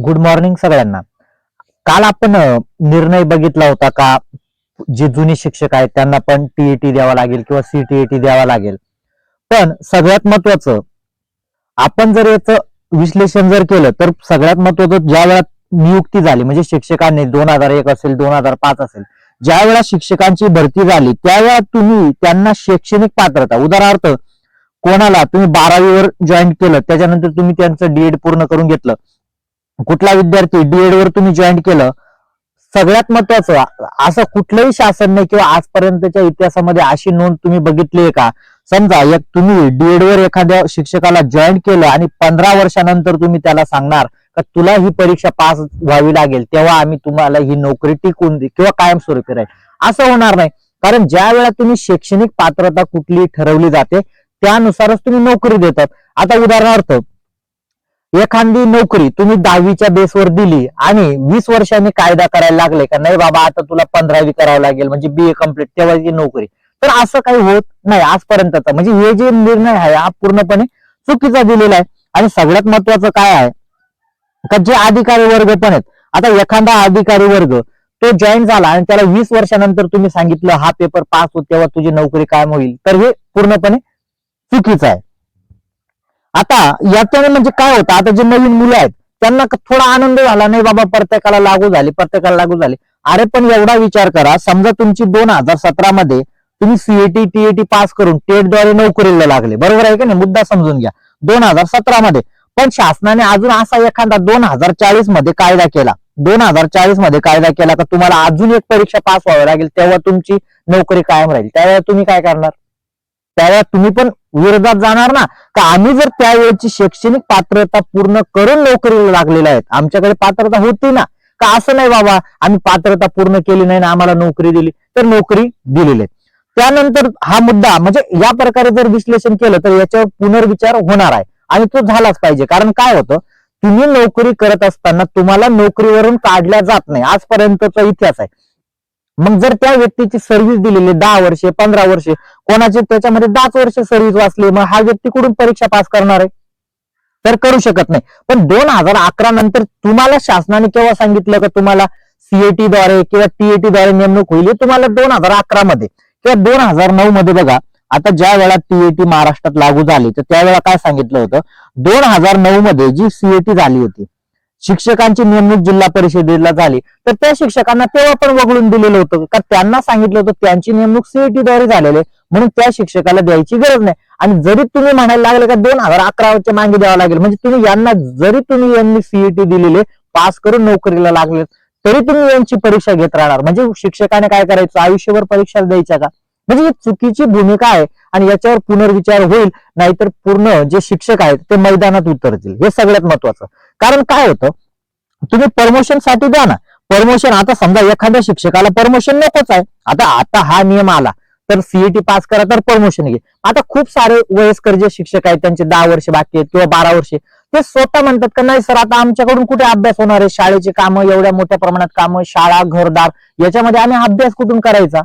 Good morning सगळ्यांना. काल आपण निर्णय बघितला होता का? जे जुने शिक्षक आहेत त्यांना पण टीईटी द्यावा लागेल किंवा सीटीईटी द्यावा लागेल. पण सगळ्यात महत्वाचं आपण जर याचं विश्लेषण जर केलं तर सगळ्यात महत्वाचं ज्या वेळात नियुक्ती झाली म्हणजे शिक्षकांनी दोन हजार एक असेल दोन हजार पाच असेल ज्या वेळा शिक्षकांची भरती झाली त्यावेळा तुम्ही त्यांना शैक्षणिक पात्रता उदाहरणार्थ कोणाला तुम्ही बारावीवर जॉईन केलं त्याच्यानंतर तुम्ही त्यांचं डीएड पूर्ण करून घेतलं कुठला विद्यार्थी डीएड वर तुम्ही जॉईन केलं सगळ्यात महत्वाचं असं कुठलंही शासन नाही किंवा आजपर्यंतच्या इतिहासामध्ये अशी नोंद तुम्ही बघितली आहे का? समजा एक तुम्ही डीएड वर एखाद्या शिक्षकाला जॉईन केलं आणि पंधरा वर्षानंतर तुम्ही त्याला सांगणार का तुला ही परीक्षा पास व्हावी लागेल तेव्हा आम्ही तुम्हाला ही नोकरी टिकून दे किंवा कायमस्वरूपी राहील. असं होणार नाही. कारण ज्या वेळा तुम्ही शैक्षणिक पात्रता कुठली ठरवली जाते त्यानुसारच तुम्ही नोकरी देतात. आता उदाहरणार्थ एखादी नोकरी तुम्ही दहावीच्या बेसवर दिली आणि वीस वर्षांनी कायदा करायला लागले का नाही बाबा आता तुला पंधरावी करावं लागेल म्हणजे बी ए कंप्लीट तेव्हाची नोकरी. तर असं काही होत नाही आजपर्यंतचा. म्हणजे हे जे निर्णय आहे हा पूर्णपणे चुकीचा दिलेला आहे. आणि सगळ्यात महत्वाचं काय आहे का जे अधिकारी वर्ग पण आहेत आता एखादा अधिकारी वर्ग तो जॉईन झाला आणि त्याला वीस वर्षानंतर तुम्ही सांगितलं हा पेपर पास होत तेव्हा तुझी नोकरी कायम होईल. तर हे पूर्णपणे चुकीचं आहे. आता याच्याने म्हणजे काय होतं? आता जे नवीन मुलं आहेत त्यांना थोडा आनंद झाला नाही बाबा प्रत्येकाला लागू झाली प्रत्येकाला लागू झाली. अरे पण एवढा विचार करा समजा तुमची दोन हजार सतरा मध्ये तुम्ही सीएटी टीएटी पास करून टेटद्वारे नोकरीला लागले. बरोबर आहे का नाही? मुद्दा समजून घ्या. दोन हजार सतरा मध्ये. पण शासनाने अजून असा एखादा दोन हजार चाळीसमध्ये कायदा केला. दोन हजार चाळीसमध्ये कायदा केला का तुम्हाला अजून एक परीक्षा पास व्हावी लागेल तेव्हा तुमची नोकरी कायम राहील. त्यावेळेला तुम्ही काय करणार? त्यावेळेला तुम्ही पण विरोधात जाणार ना? का आम्ही जर त्यावेळेची शैक्षणिक पात्रता पूर्ण करून नोकरीला लागलेल्या आहेत? आमच्याकडे पात्रता होती ना? का असं नाही बाबा आम्ही पात्रता पूर्ण केली नाही ना आम्हाला नोकरी दिली तर नोकरी दिलेली आहे त्यानंतर हा मुद्दा म्हणजे या प्रकारे जर विश्लेषण केलं तर याच्यावर पुनर्विचार होणार आहे. आणि तो झालाच पाहिजे. कारण काय होतं? तुम्ही नोकरी करत असताना तुम्हाला नोकरीवरून काढल्या जात नाही. आजपर्यंतचा इतिहास आहे. मग जर त्या व्यक्तीची सर्व्हिस दिलेली दहा वर्षे पंधरा वर्षे कोणाची त्याच्यामध्ये दहाच वर्ष सर्व्हिस वाचली मग हा व्यक्ती कुठून परीक्षा पास करणार आहे? तर करू शकत नाही. पण दोन हजार अकरा नंतर तुम्हाला शासनाने केव्हा सांगितलं का तुम्हाला सीएटी द्वारे किंवा टीएटी द्वारे नेमणूक होईल तुम्हाला दोन हजार अकरा मध्ये किंवा दोन हजार नऊ मध्ये बघा. आता ज्या वेळा टीएटी महाराष्ट्रात लागू झाली तर त्यावेळेला काय सांगितलं होतं? दोन हजार नऊ मध्ये जी सीएटी झाली होती शिक्षकांची नेमणूक जिल्हा परिषदेला झाली. तर त्या शिक्षकांना तेव्हा पण वगळून दिलेलं होतं का? त्यांना सांगितलं होतं त्यांची नेमणूक सीईटी द्वारे झालेली म्हणून त्या शिक्षकाला द्यायची गरज नाही. आणि जरी तुम्ही म्हणायला लागले का दोन हजार अकराच्या मागे द्यावं लागेल म्हणजे तुम्ही यांना जरी तुम्ही यांनी सीईटी दिलेले पास करून नोकरीला लागले तरी तुम्ही यांची परीक्षा घेत राहणार. म्हणजे शिक्षकाने काय करायचं? आयुष्यभर परीक्षा द्यायच्या का? म्हणजे ही चुकीची भूमिका आहे आणि याच्यावर पुनर्विचार होईल नाहीतर पूर्ण जे शिक्षक आहेत ते मैदानात उतरतील. हे सगळ्यात महत्वाचं. कारण काय होतं? तुम्ही प्रमोशनसाठी द्या ना. प्रमोशन आता समजा एखाद्या शिक्षकाला प्रमोशन नकोच आहे. आता आता हा नियम आला तर सीईटी पास करा तर प्रमोशन घे. आता खूप सारे वयस्कर जे शिक्षक आहेत त्यांचे दहा वर्ष बाकी आहेत किंवा बारा वर्षे ते स्वतः म्हणतात का नाही सर आता आमच्याकडून कुठे अभ्यास होणार आहे? शाळेचे कामं एवढ्या मोठ्या प्रमाणात कामं शाळा घरदार याच्यामध्ये आम्ही अभ्यास कुठून करायचा?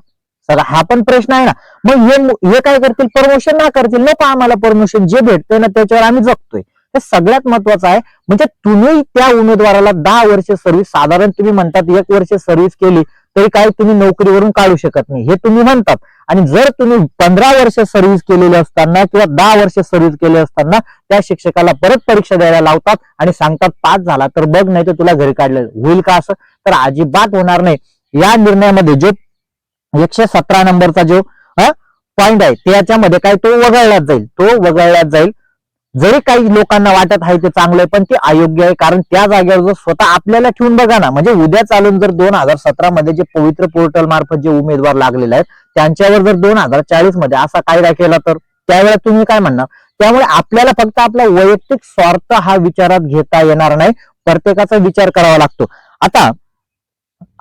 सगळा हा पण प्रश्न आहे ना. मग हे हे काय करतील? प्रमोशन ना करतील. नको आम्हाला परमोशन जे भेटतंय ना त्याच्यावर आम्ही जगतोय. हे सगळ्यात महत्वाचं आहे. म्हणजे तुम्ही त्या उमेदवाराला दहा वर्ष सर्व्हिस साधारण तुम्ही म्हणतात एक वर्ष सर्व्हिस केली तरी काय तुम्ही नोकरीवरून काढू शकत नाही. हे तुम्ही म्हणतात. आणि जर तुम्ही पंधरा वर्ष सर्व्हिस केलेली असताना किंवा दहा वर्ष सर्व्हिस केले असताना त्या शिक्षकाला परत परीक्षा द्यायला लावतात आणि सांगतात पास झाला तर बघ नाही तर तुला घरी काढलं होईल का असं? तर अजिबात होणार नाही. या निर्णयामध्ये जो एकशे सतरा नंबरचा जो पॉइंट आहे त्याच्यामध्ये काय तो वगळल्यात जाईल. तो वगळल्यात जाईल. जरी काही लोकांना वाटत आहे ते चांगलं आहे पण ते अयोग्य आहे कारण त्या जागेवर जर स्वतः आपल्याला ठेवून बघा ना म्हणजे उद्या चालून जर दोन हजार सतरा मध्ये जे पवित्र पोर्टल मार्फत जे उमेदवार लागलेले आहेत त्यांच्यावर जर दोन हजार चाळीसमध्ये असा कायदा केला तर त्यावेळेला तुम्ही काय म्हणणार? त्यामुळे आपल्याला फक्त आपला वैयक्तिक स्वार्थ हा विचारात घेता येणार नाही. प्रत्येकाचा विचार करावा लागतो. आता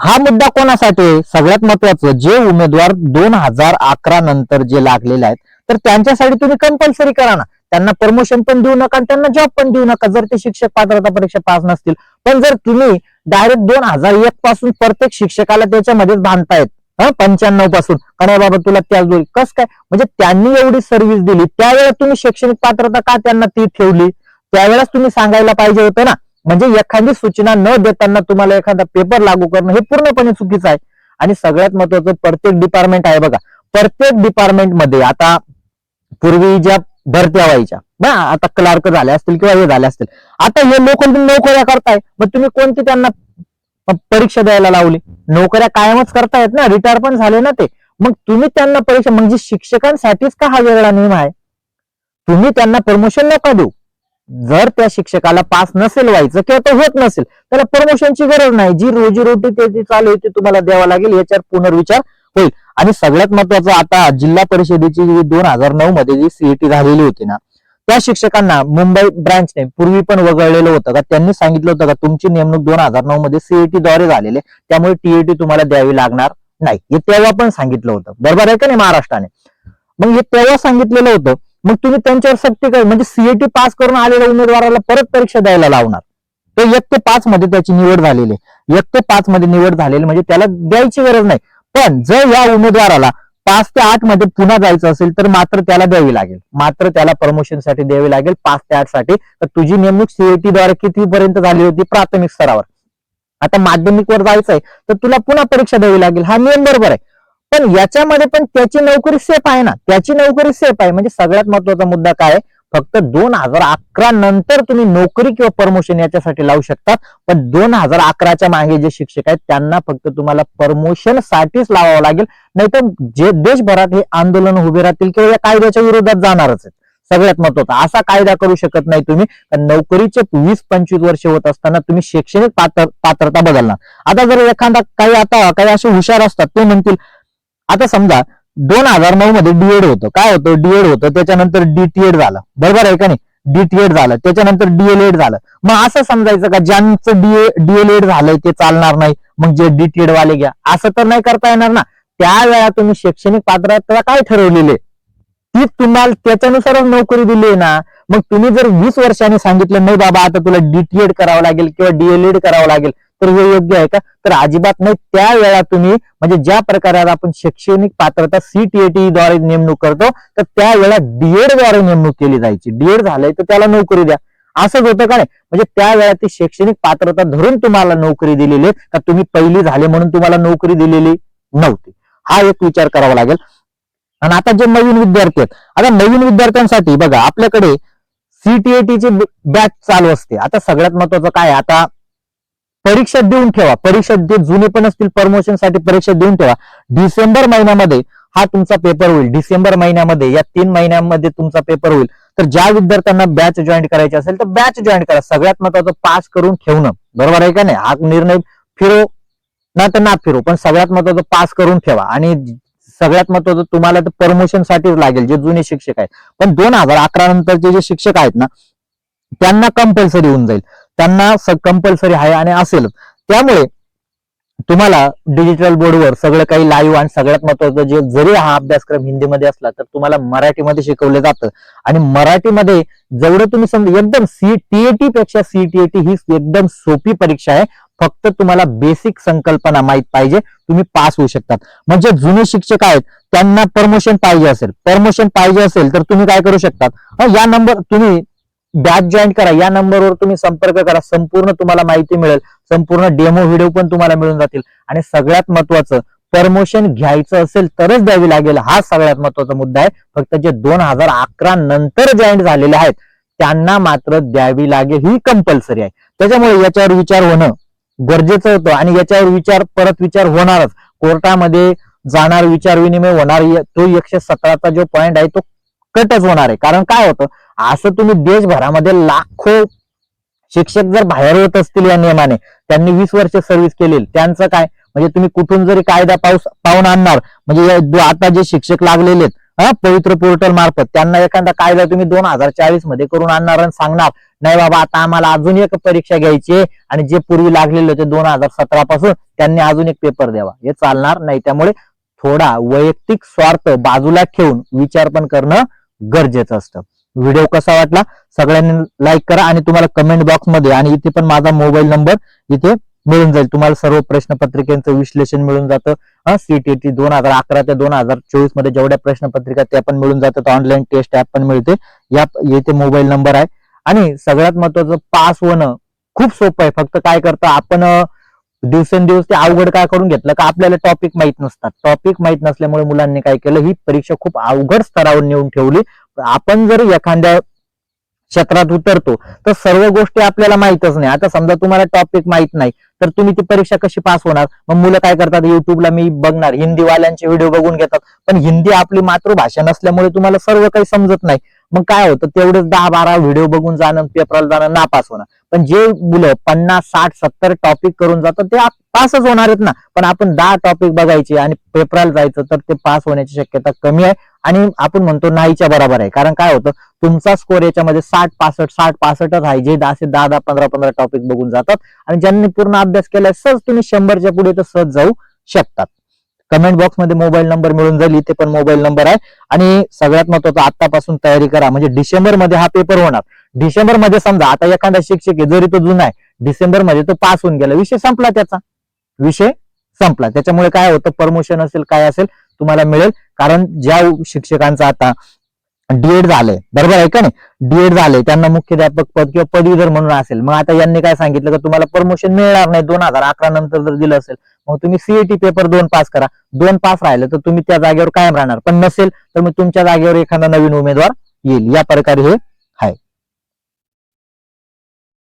हा मुद्दा कोणासाठी आहे? सगळ्यात महत्वाचं जे उमेदवार दोन हजार अकरा नंतर जे लागलेले आहेत तर त्यांच्यासाठी तुम्ही कंपल्सरी करा ना. त्यांना प्रमोशन पण देऊ नका आणि त्यांना जॉब पण देऊ नका जर ते शिक्षक पात्रता परीक्षा पास नसतील. पण जर तुम्ही डायरेक्ट दोन हजार एक पासून प्रत्येक शिक्षकाला त्याच्यामध्येच बांधतायत पंच्याण्णवपासून. कारण बाबा तुला त्याच दोन कस काय? म्हणजे त्यांनी एवढी सर्व्हिस दिली त्यावेळेला तुम्ही शैक्षणिक पात्रता का त्यांना ती ठेवली? त्यावेळेस तुम्ही सांगायला पाहिजे होतं ना. म्हणजे एखादी सूचना न देताना तुम्हाला एखादा पेपर लागू करणं हे पूर्णपणे चुकीचं आहे. आणि सगळ्यात महत्वाचं प्रत्येक डिपार्टमेंट आहे बघा. प्रत्येक डिपार्टमेंटमध्ये आता पूर्वी ज्या भरत्या व्हायच्या ना आता क्लार्क झाले असतील किंवा हे झाले असतील. आता हे लोक नोकऱ्या करताय. मग तुम्ही कोणती त्यांना परीक्षा द्यायला लावली? नोकऱ्या कायमच करतायत ना रिटायर पण झाले ना ते. मग तुम्ही त्यांना परीक्षा म्हणजे शिक्षकांसाठीच का हा वेगळा नियम आहे? तुम्ही त्यांना प्रमोशन नका देऊ. जर त्या शिक्षकाला पास नसेल व्हायचं किंवा तो होत नसेल त्याला प्रमोशनची गरज नाही. जी रोजीरोटी त्याची चालू आहे ती तुम्हाला द्यावा लागेल याच्यावर पुनर्विचार होईल. आणि सगळ्यात महत्वाचं आता जिल्हा परिषदेची जी दोन हजार नऊ मध्ये जी सीईटी झालेली होती ना त्या शिक्षकांना मुंबई ब्रांचने पूर्वी पण वगळलेलं होतं का? त्यांनी सांगितलं होतं का तुमची नेमणूक दोन हजार नऊ मध्ये सीईटी द्वारे झालेली त्यामुळे टीईटी तुम्हाला द्यावी लागणार नाही. हे तेव्हा पण सांगितलं होतं. बरोबर आहे का नाही महाराष्ट्राने? मग हे तेव्हा सांगितलेलं होतं मग तुम्ही त्यांच्यावर सक्ती काय म्हणजे सीएटी पास करून आलेल्या उमेदवाराला परत परीक्षा द्यायला लावणार. तो एक ते पाच मध्ये त्याची निवड झालेली आहे. एक ते पाच मध्ये निवड झालेली म्हणजे त्याला द्यायची गरज नाही. पण जर या उमेदवाराला पाच ते आठमध्ये पुन्हा जायचं असेल तर मात्र त्याला द्यावी लागेल. मात्र त्याला प्रमोशनसाठी द्यावी लागेल पाच ते आठसाठी. तर तुझी नेमणूक सीएटी द्वारे कितीपर्यंत झाली होती प्राथमिक स्तरावर? आता माध्यमिकवर जायचंय तर तुला पुन्हा परीक्षा द्यावी लागेल. हा नियम बरोबर आहे. पण याच्यामध्ये पण त्याची नोकरी सेफ आहे ना? त्याची नोकरी सेफ आहे. म्हणजे सगळ्यात महत्त्वाचा मुद्दा काय फक्त दोन हजार अकरा नंतर तुम्ही नोकरी किंवा प्रमोशन याच्यासाठी लावू शकता. पण दोन हजार अकराच्या मागे जे शिक्षक आहेत त्यांना फक्त तुम्हाला प्रमोशन साठीच लावावं लागेल. नाहीतर जे देशभरात हे आंदोलन उभे राहतील किंवा या कायद्याच्या विरोधात जाणारच आहेत. सगळ्यात महत्त्वाचा असा कायदा करू शकत नाही तुम्ही. कारण नोकरीचे वीस पंचवीस वर्ष होत असताना तुम्ही शैक्षणिक पात्र पात्रता बदलणार. आता जर एखादा काही आता काही असे हुशार असतात ते म्हणतील आता समजा दोन हजार नऊ मध्ये डीएड होतं काय होतं डीएड होतं त्याच्यानंतर डीटीएड झालं बरोबर आहे का नाही डीटीएड झालं त्याच्यानंतर डीएलएड झालं मग असं समजायचं का ज्यांचं डीए डीएलएड झालंय ते चालणार नाही मग जे डीटीएड वाले घ्या असं तर नाही करता येणार ना त्यावेळा तुम्ही शैक्षणिक पात्रता काय ठरवलेले ती तुम्हाला त्याच्यानुसारच नोकरी दिली आहे ना मग तुम्ही जर वीस वर्षांनी सांगितलं नाही बाबा आता तुला डीटीएड करावं लागेल किंवा डीएलएड करावं लागेल तर हे योग्य आहे का? तर अजिबात नाही. त्यावेळा तुम्ही म्हणजे ज्या प्रकारे आपण शैक्षणिक पात्रता सीटीएटी द्वारे नेमणूक करतो तर त्यावेळा डीएडद्वारे नेमणूक केली जायची. डीएड झालंय तर त्याला नोकरी द्या. असंच होतं का नाही? म्हणजे त्यावेळा ती शैक्षणिक पात्रता धरून तुम्हाला नोकरी दिलेली आहे का? तुम्ही पहिली झाले म्हणून तुम्हाला नोकरी दिलेली नव्हती. हा एक विचार करावा लागेल. आणि आता जे नवीन विद्यार्थी आहेत आता नवीन विद्यार्थ्यांसाठी बघा आपल्याकडे सीटीएटीची बॅच चालू असते. आता सगळ्यात महत्वाचं काय आता परीक्षा देऊन ठेवा. परीक्षा जे जुने पण असतील प्रमोशनसाठी परीक्षा देऊन ठेवा. डिसेंबर महिन्यामध्ये हा तुमचा पेपर होईल. डिसेंबर महिन्यामध्ये या तीन महिन्यामध्ये तुमचा पेपर होईल. तर ज्या विद्यार्थ्यांना बॅच जॉईन करायची असेल तर बॅच जॉईन करा. सगळ्यात महत्वाचं पास करून ठेवणं. बरोबर आहे का नाही? हा निर्णय फिरो. ना तर ना फिरो पण सगळ्यात महत्वाचं पास करून ठेवा. आणि सगळ्यात महत्वाचं तुम्हाला तर प्रमोशन साठीच लागेल जे जुने शिक्षक आहेत. पण दोन हजार अकरा नंतरचे जे शिक्षक आहेत ना त्यांना कंपल्सरी होऊन जाईल. त्यांना कंपल्सरी आहे आणि असेल त्यामुळे तुम्हाला डिजिटल बोर्डवर सगळं काही लाईव्ह आणि सगळ्यात महत्वाचं जे जरी हा अभ्यासक्रम हिंदीमध्ये असला तर तुम्हाला मराठीमध्ये शिकवलं जातं. आणि मराठीमध्ये जेवढं तुम्ही समजा एकदम सीटीएटी पेक्षा सीटीएटी ही एकदम सोपी परीक्षा आहे. फक्त तुम्हाला बेसिक संकल्पना माहीत पाहिजे. तुम्ही पास होऊ शकतात. म्हणजे जुने शिक्षक आहेत त्यांना परमोशन पाहिजे असेल. परमोशन पाहिजे असेल तर तुम्ही काय करू शकतात? या नंबर तुम्ही बॅच जॉईन करा. या नंबरवर तुम्ही संपर्क करा. संपूर्ण तुम्हाला माहिती मिळेल. संपूर्ण डेमो व्हिडिओ पण तुम्हाला मिळून जातील. आणि सगळ्यात महत्वाचं प्रमोशन घ्यायचं असेल तरच द्यावी लागेल. हा सगळ्यात महत्त्वाचा मुद्दा आहे. फक्त जे दोन हजार अकरा नंतर जॉईन झालेले आहेत त्यांना मात्र द्यावी लागेल. ही कंपल्सरी आहे. त्याच्यामुळे याच्यावर विचार होणं गरजेचं होतं. आणि याच्यावर विचार परत विचार होणारच. कोर्टामध्ये जाणार विचार विनिमय होणार य- तो एकशे सतराचा जो पॉईंट आहे तो कटच होणार आहे. कारण काय होतं? असं तुम्ही देशभरामध्ये लाखो शिक्षक जर बाहेर होत असतील या नियमाने त्यांनी वीस वर्ष सर्व्हिस केली. त्यांचं काय? म्हणजे तुम्ही कुठून जरी कायदा पाऊस पाहून आणणार म्हणजे आता जे शिक्षक लागलेले आहेत हा पवित्र पोर्टल मार्फत त्यांना एखादा कायदा तुम्ही दोन हजार चाळीसमध्ये करून आणणार आणि सांगणार नाही बाबा आता आम्हाला अजून एक परीक्षा घ्यायची आहे आणि जे पूर्वी लागलेले होते दोन हजार सतरा पासून त्यांनी अजून एक पेपर द्यावा. हे चालणार नाही. त्यामुळे थोडा वैयक्तिक स्वार्थ बाजूला ठेवून विचार पण करणं गरजेचं असतं. व्हिडिओ कसा वाटला सगळ्यांनी लाईक करा आणि तुम्हाला कमेंट बॉक्समध्ये आणि इथे पण माझा मोबाईल नंबर इथे मिळून जाईल. तुम्हाला सर्व प्रश्नपत्रिकेचं विश्लेषण मिळून जातं. सीटीटी दोन हजार अकरा ते दोन हजार चोवीसमध्ये जेवढ्या प्रश्नपत्रिका त्या पण मिळून जातात. ऑनलाईन टेस्ट ऍप पण मिळते. या येथे मोबाईल नंबर आहे. आणि सगळ्यात महत्वाचं पास होणं खूप सोपं आहे. फक्त काय करतो आपण दिवसेंदिवस ते अवघड काय करून घेतलं का आपल्याला टॉपिक माहीत नसतात. टॉपिक माहीत नसल्यामुळे मुलांनी काय केलं ही परीक्षा खूप अवघड स्तरावर नेऊन ठेवली. आपण जर एखाद्या क्षेत्रात उतरतो तर सर्व गोष्टी आपल्याला माहितच नाही. आता समजा तुम्हाला टॉपिक माहीत नाही तर तुम्ही ती परीक्षा कशी पास होणार? मग मुलं काय करतात? युट्यूबला मी बघणार. हिंदीवाल्यांचे व्हिडिओ बघून घेतात. पण हिंदी आपली मातृभाषा नसल्यामुळे तुम्हाला सर्व काही समजत नाही. मग काय होतं? तेवढेच दहा बारा व्हिडिओ बघून जाणं पेपरला जाणं नापास होणं पण जे मुलं पन्नास साठ सत्तर टॉपिक करून जातात ते पासच होणार आहेत ना. पण आपण दहा टॉपिक बघायचे आणि पेपरला जायचं तर ते पास होण्याची शक्यता कमी आहे. आणि आपण म्हणतो नाहीच्या बरोबर आहे. कारण काय होतं? तुमचा स्कोर याच्यामध्ये साठ पासष्ट साठ पासष्टच आहे. जे असे दहा दहा पंधरा पंधरा टॉपिक बघून जातात. आणि ज्यांनी पूर्ण अभ्यास केलाय सहज तुम्ही शंभरच्या पुढे तर सहज जाऊ शकतात. कमेंट बॉक्समध्ये मोबाईल नंबर मिळून जाईल. इथे पण मोबाईल नंबर आहे. आणि सगळ्यात महत्वाचं आतापासून तयारी करा. म्हणजे डिसेंबरमध्ये हा पेपर होणार. डिसेंबरमध्ये समजा आता एखादा शिक्षक आहे जरी तो जुना आहे डिसेंबरमध्ये तो पास होऊन गेला. विषय संपला त्याचा. विषय संपला. त्याच्यामुळे काय होतं? प्रमोशन असेल काय असेल? तुम्हाला मिळेल. कारण ज्या शिक्षकांचा आता डीएड झालंय. बरोबर आहे का नाही? डीएड झालंय. त्यांना मुख्याध्यापक पद किंवा पदवीधर म्हणून असेल मग आता यांनी काय सांगितलं? का तुम्हाला प्रमोशन मिळणार नाही. दोन हजार अकरा नंतर जर दिलं असेल मग तुम्ही सीईटी पेपर दोन पास करा. दोन पास राहिलं तर तुम्ही त्या जागेवर कायम राहणार. पण नसेल तर मग तुमच्या जागेवर एखादा नवीन उमेदवार येईल. या प्रकारे हे